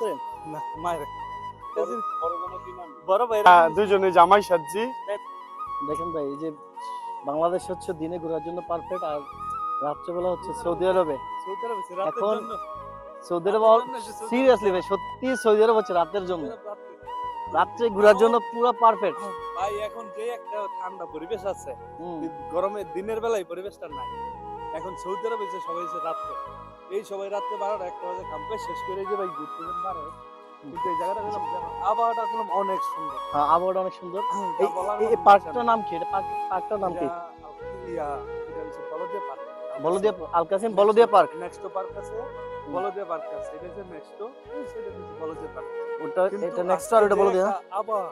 করেন? না মায়ের। বড় ভাই হ্যাঁ, দুজনে জামাই সাজছি। দেখেন ভাই এই যে বাংলাদেশ হচ্ছে দিনে ঘোরার জন্য পারফেক্ট আর রাত্রেবেলা হচ্ছে সৌদি আরবে। এখন সৌদি আরবে সিরিয়াসলি ভাই সত্যি সৌদি আরব হচ্ছে রাতের জন্য। রাত্রে ঘোরার জন্য পুরো পারফেক্ট ভাই এখন যে একটা ঠান্ডা পরিবেশ আছে গরমে দিনের বেলায় পরিবেশটা নাই। এখন সৌদি আরবে যে সবাই রাত্রে। এই সবাই রাত্রে বারোটা একটা বাজে কামকে শেষ করে যে ভাই ঘুরতে যান বারো কিন্তু এই জায়গাটা গেলাম আবহাওয়াটা গেলাম অনেক সুন্দর। হ্যাঁ আবহাওয়াটা অনেক সুন্দর। এই বলার এই পার্কটার নাম কি? এটা পার্ক পার্কটার নাম কি। ইয়া, এটা হচ্ছে Baldia park. Baldia Alkasim Baldia park. Next park আছে বলদিয়া পার্ক আছে এটা হচ্ছে নেক্সট সেটা হচ্ছে বলদিয়া পার্ক। ওটা এটা নেক্সট আর ওটা বলদিয়া? আবহাওয়া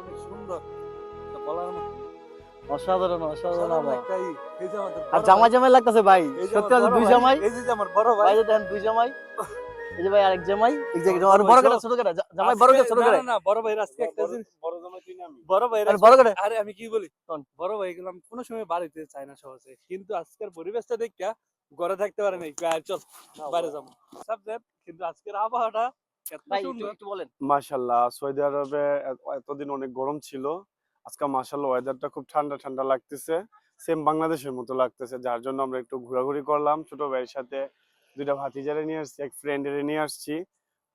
অনেক সুন্দর তা বলার মতো। অসাধারণ অসাধারণ আর জামাই জামাই লাগতেছে ভাই। সত্যি আছে দুই জামাই। এই যে আমার বড় ভাই। ভাই দেখেন দুই জামাই। এই যে ভাই আরেক জামাই। এই যে আর বড় বড় ছোট করে জামাই বড় করে ছোট না, না, না, বড় ভাইয়ের আজকে একটা জিনিস বড় জামাই তুই না আমি। বড় ভাইয়ের আর বড় করে আরে আমি কি বলি? কোন? বড় ভাই গেলাম কোনো সময় বাড়িতে চাই না সহজে। কিন্তু আজকের পরিবেশটা দেখা ঘরে থাকতে পারে নাই। চল বাইরে যাব। সাবজেক্ট কিন্তু আজকের আবহাওয়াটা মাশাল্লাহ সৌদি আরবে এতদিন অনেক গরম ছিল। আজকে মাশাল্লাহ ওয়েদারটা খুব ঠান্ডা ঠান্ডা লাগতেছে। সেম বাংলাদেশের মতো লাগতেছে, যার জন্য আমরা একটু ঘোরাঘুরি করলাম। ছোট ভাইয়ের সাথে দুইটা ভাতিজারে নিয়ে আসছি, এক ফ্রেন্ডের নিয়ে আসছি।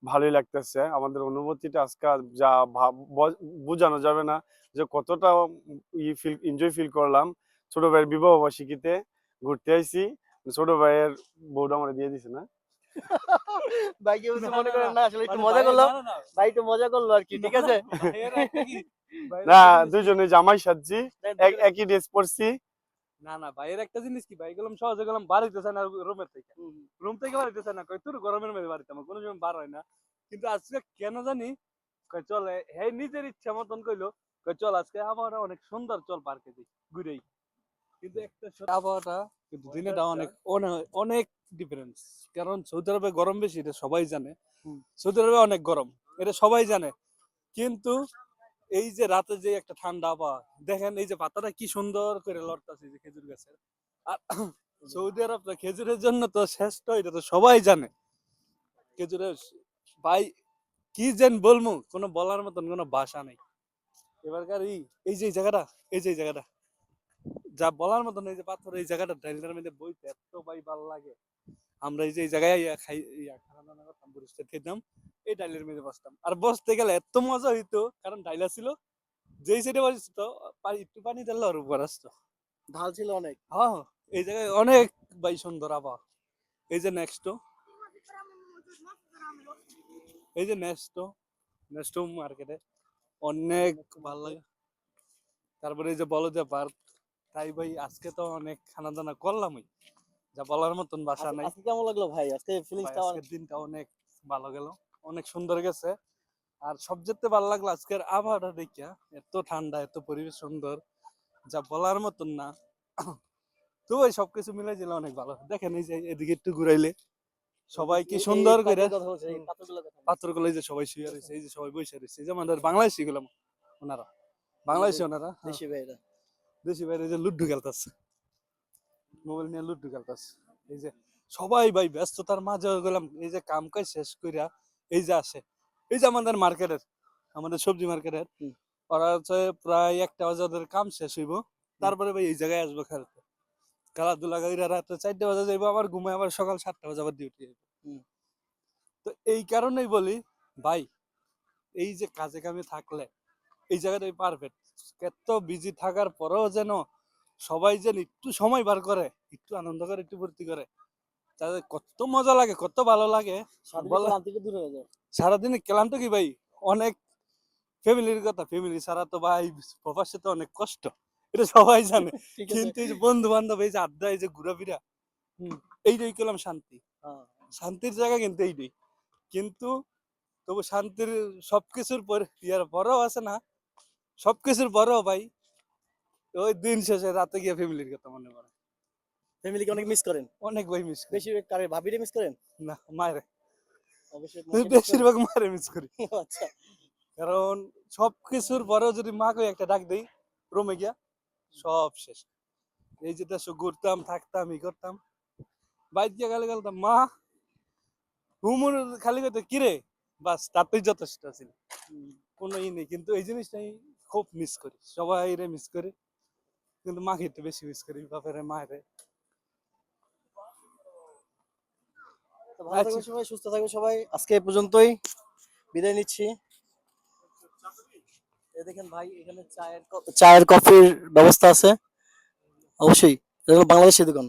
ভালোই লাগতেছে। আমাদের অনুভূতিটা আজকে যা বোঝানো যাবে না যে কতটা ই ফিল এনজয় ফিল করলাম। ছোট ভাইয়ের বিবাহ বার্ষিকীতে ঘুরতে আইছি। ছোট ভাইয়ের বউটা আমরা দিয়ে দিছে না। ভাই কি মনে করেন না। আসলে একটু মানে মজা ভাই- করলাম। একটু মজা করল আর কি ঠিক আছে? না জিনিস- দুজনে জামাই সাজছি একই ড্রেস পরছি। না না ভাইয়ের একটা জিনিস কি? ভাই গেলাম সহজে গেলাম বাড়িতে চায় না রুমের থেকে। রুম থেকে বাড়িতে চায় না। কই তোর গরমের মধ্যে বাড়িতে আমার কোনো সময় বার হয় না। কিন্তু আজকে কেন জানি কই চল হে নিজের ইচ্ছা মতন কইলো কই চল আজকে আবহাওয়াটা অনেক সুন্দর চল পার্কে যাই ঘুরেই। কিন্তু একটা আবহাওয়াটা কিন্তু দিনেটা অনেক অনেক ডিফারেন্স কারণ সৌদি আরবে গরম বেশি এটা সবাই জানে। সৌদি আরবে অনেক গরম এটা সবাই জানে। কিন্তু এই যে রাতে যে একটা ঠান্ডা আবহাওয়া দেখেন এই যে পাতাটা কি সুন্দর করে লড়তাছে যে খেজুর গাছের। আর সৌদি আরব তো খেজুরের জন্য তো শ্রেষ্ঠ এটা তো সবাই জানে। খেজুরের ভাই কি যেন বলমু কোনো বলার মতন কোনো ভাষা নেই। এবারকার এই এই যে জায়গাটা এই যে জায়গাটা। যা বলার মতন এই যে পাথর এই জায়গাটা ডাইলটার মধ্যে বইতে এত ভাই ভালো লাগে। আমরা এই যে এই জায়গায় ইয়া খাই ইয়া খাওয়া করতাম খেতাম এই ডাইলের মধ্যে বসতাম। আর বসতে গেলে এত মজা হইতো কারণ ডাইলা ছিল যেই সাইডে বসতো একটু পানি দিলে আর উপর আসতো। ঢাল ছিল অনেক। হ্যাঁ এই জায়গায় অনেক ভাই সুন্দর আবহাওয়া। এই যে নেক্সট। এই যে নেক্সট। নেক্সট মার্কেটে অনেক ভালো লাগে। তারপরে এই যে বলদে পার্ক তাই ভাই আজকে তো অনেক খানা দানা করলামই। যা বলার মতন বাসা নাই। আজকে কেমন লাগল ভাই? আজকে ফিলিংসটা আজকের দিনটা অনেক ভালো গেল অনেক সুন্দর গেছে। আর সবচেয়ে ভালো লাগল আজকের আবহাওয়াটা দেখিয়া এত ঠান্ডা এত পরিবেশ সুন্দর যা বলার মতন না। তো ভাই সবকিছু মিলাই দিলে অনেক ভালো। দেখেন এই যে এদিকে একটু ঘুরাইলে সবাই কি সুন্দর করে কথা বলছে এই পাথরগুলোর কথা বলছে। পাথরগুলো যে সবাই শুয়ে রয়েছে এই যে সবাই বসে রয়েছে এই যে আমাদের বাংলাদেশি গুলো ওনারা। বাংলাদেশি ওনারা হ্যাঁ। দেশি ভাইরা। দেশি বাইরে যে লুড্ডু খেলতেছে। মোবাইল নিয়ে লুড্ডু খেলতেছে। এই যে সবাই ভাই ব্যস্ততার মাঝে গেলাম এই যে কাম কাজ শেষ কইরা এই যে আসে। এই যে আমাদের মার্কেটের আমাদের সবজি মার্কেটের। ওরা হচ্ছে প্রায় একটা বাজে ওদের কাম শেষ হইব তারপরে ভাই এই জায়গায় আসব খেলতে। খেলাধুলা কইরা রাতে চারটে বাজে যাইবো আবার ঘুমায় আবার সকাল সাতটা বাজে আবার ডিউটি। তো এই কারণেই বলি ভাই এই যে কাজে কামে থাকলে এই জায়গাটাই পারফেক্ট এত বিজি থাকার পরেও যেন সবাই যেন একটু সময় বার করে একটু আনন্দ করে একটু ফুর্তি করে। তাদের কত মজা লাগে কত ভালো লাগে। সারাদিন ক্লান্ত কি ভাই? অনেক ফ্যামিলির কথা ফ্যামিলি ছাড়া তো ভাই প্রবাসে তো অনেক কষ্ট। এটা সবাই জানে। কিন্তু এই যে বন্ধু বান্ধব এই যে আড্ডা এই যে ঘোরাফেরা। এইটাই করলাম শান্তি। হ্যাঁ। শান্তির জায়গা কিন্তু এইটাই। কিন্তু তবু শান্তির সবকিছুর পর ইয়ার পরেও আছে না। সবকিছুর পরেও ভাই ওই দিন শেষে রাতে গিয়ে ফ্যামিলির কথা মনে পড়ে। ফ্যামিলিকে অনেক মিস করেন? অনেক ভাই মিস করি। বেশি কারে ভাবিরে মিস করেন? না মায়ের। করেন। বেশিরভাগ মায়ের মিস করি। আচ্ছা। কারণ সবকিছুর পরেও যদি মাকে একটা ডাক দেই রুমে গিয়া সব শেষ। এই যে দেশে ঘুরতাম থাকতাম ই করতাম। বাইর দিয়ে গালি গালতাম মা হুমুর খালি কথা কিরে বাস তাতেই যথেষ্ট ছিল। কোনো ই নেই কিন্তু এই জিনিসটাই খুব মিস করি। সবাই রে মিস করি। কিন্তু মাকে একটু বেশি মিস করি বাপের মায়ের। ভালো থাকবেন সবাই সুস্থ থাকবেন সবাই। আজকে এই পর্যন্তই। বিদায় নিচ্ছি। দেখেন ভাই এখানে চায়ের চায়ের কফির ব্যবস্থা আছে। অবশ্যই বাংলাদেশের বাংলাদেশি দোকান।